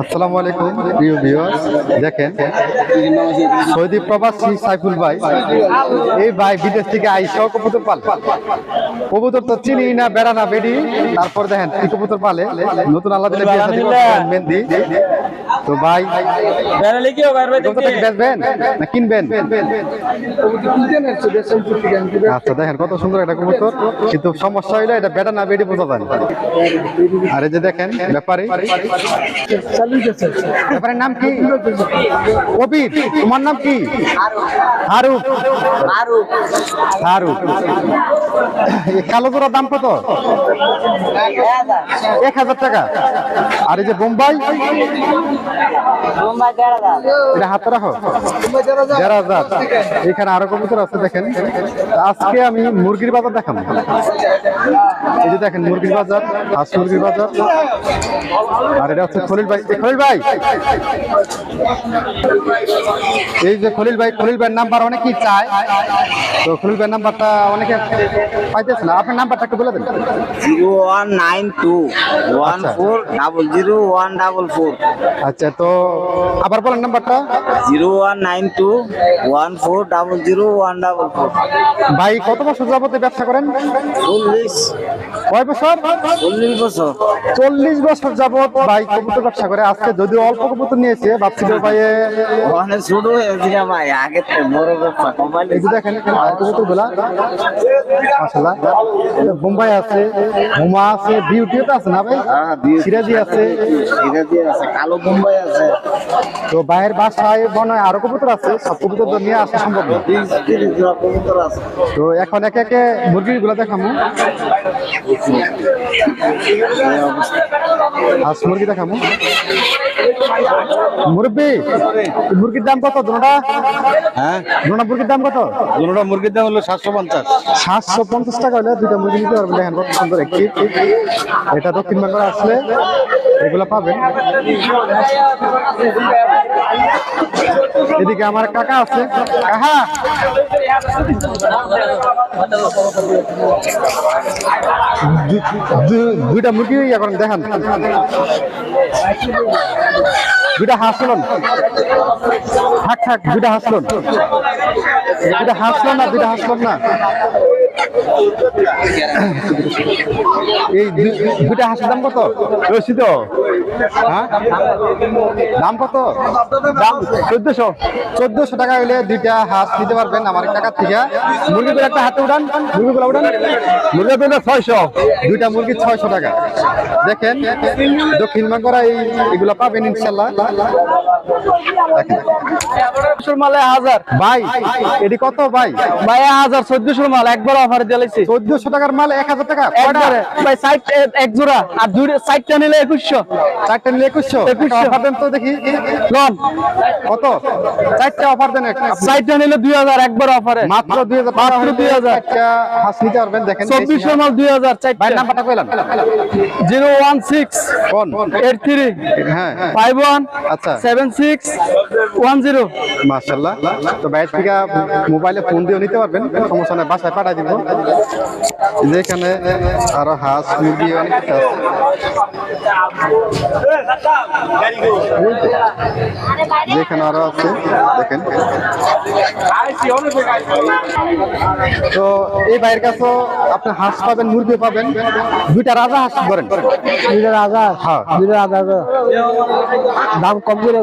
আসসালামু আলাইকুম, প্রিয় ভিউয়ার্স দেখেন, সৌদি প্রবাসী সাইফুল ভাই, এই ভাই বিদেশ থেকে আইসাও কবুতর পাল। কবুতর তো চিনি না, বেড়া না, বেডি। তারপর দেখেন কবুতর পালে। নতুন আল্লাহ দিলে মেহেন্দি। তো ভাই বেড়ালে কি হবে আর ভাই কবুতরটা কি বেচবেন? না কিনবেন? আচ্ছা দেখেন কত সুন্দর একটা কবুতর। কিন্তু সমস্যা হইল এটা বেটা না বেডি বোঝা যায়। আর এই যে দেখেন ব্যাপারে। ব্যাপারের নাম কি? কবির তোমার নাম কি? হারুক এই কালো জোড়ার দাম কত? এক হাজার টাকা। আর এই যে বোম্বাই? এখানে আরও কবুতর আছে দেখেন। আজকে আমি মুরগির বাজার দেখাবো। এই যে দেখেন মুরগির বাজার হাঁস মুরগির বাজার। আর এটা হচ্ছে খলিল ভাই। খলিল ভাই! এই যে খলিল ভাই খলিল ভাইয়ের নাম্বার অনেকেই চায়। তো খলিল ভাইয়ের নাম্বারটা অনেকে পাইতেছে না। আপনার নাম্বারটা একটু বলে দেন। Zero one nine two one আচ্ছা। Four double zero one double four. আচ্ছা তো আবার বলেন নাম্বারটা। Zero one nine two one four double zero one double four. ভাই কত বছর যাবতে ব্যবসা করেন? চল্লিশ। কয় বছর? চল্লিশ বছর। চল্লিশ বছর যাবত ভাই কবুতর ব্যবসা করে। আজকে যদিও অল্প কবুতর নিয়েছে ভাবছিল ভাই ওখানে শুরু হয়েছিল ভাই আগে বড় ব্যবসা কোম্পানি এই যে দেখেন কবুতরগুলা মাসাল্লাহ বোম্বাই আছে হুমা আছে বিউটিও তো আছে না ভাই? সিরাজি আছে। সিরাজি আছে কালো বোম্বাই আছে। তো বাইরের বাসায় মনে হয় আরও কবুতর আছে সব কবুতর তো নিয়ে আসা সম্ভব না। তো এখন একে একে মুরগিরগুলা দেখামু। হাঁস মুরগি দেখামু। মুরব্বি মুরগির দাম কত? দুটা হ্যাঁ? দুটা মুরগির দাম কত? দুটোটা মুরগির দাম হলো সাতশো পঞ্চাশ। সাতশো পঞ্চাশ টাকা হলে দুইটা মুরগি নিতে পারবেন। দেখেন কত সুন্দর একটি এটা দক্ষিণবঙ্গে আসলে এগুলো পাবেন। এদিকে আমার কাকা আছে। কাকা! দুইটা মুরগি করেন, দেখান। দুইটা হাসলন থাক থাক, দুইটা হাসলন দুইটা হাসলন না, দুইটা হাসলন না। এই দু- দুইটা হাঁসের দাম কত? রসিদ হ্যাঁ? দাম কত? দাম চোদ্দশো। চোদ্দশো টাকা হলে দুইটা হাঁস নিতে পারবেন আমার টাকার থেকে। মুরগিগুলো একটা হাতে উঠান। মুরগিগুলো উঠান। মুরগি দুটো ছয়শো। দুইটা মুরগি ছয়শো টাকা। দেখেন, দক্ষিণ বাংলা এই এগুলো পাবেন ইনশাল্লাহ। দেখেন। মালে হাজার। ভাই এটি কত ভাই? ভাই হাজার চোদ্দশো মাল একবার অফার দিয়েছি চোদ্দশো টাকার মাল এক হাজার টাকা? ভাই এক জোড়া আর দুই সাইডটা নিলে একুশশো। চারটে নিলে একুশশো? একুশশো। অফার দেন তো দেখি। লন। কত? চারটে অফার দেন একটা। সাইডটা নিলে দুই হাজার একবার অফারে মাত্র দুই হাজার মাত্র 2000 একটা হাঁস নিতে পারবেন দেখেন চব্বিশশো মাল দুই হাজার ভাই চারটা নাম্বারটা কইলাম zero one six eight three হ্যাঁ হ্যাঁ। ফাইভ ওয়ান আচ্ছা। Seven six one zero. মাশাল্লাহ তো বাইরে থেকে মোবাইলে ফোন দিয়েও নিতে পারবেন সমস্যা নেই বাসায় পাঠাই দিব। এই যে আরও হাঁস মুরগি অনেক কিছু আছে যেখানে আরও আছে দেখেন। তো এই বাইরের কাছেও আপনি হাঁস পাবেন মুরগি পাবেন। দুইটা রাজা হাঁস ধরেন। দুইটা হাজার হ্যাঁ। দুইটা হাজার দাম কম করে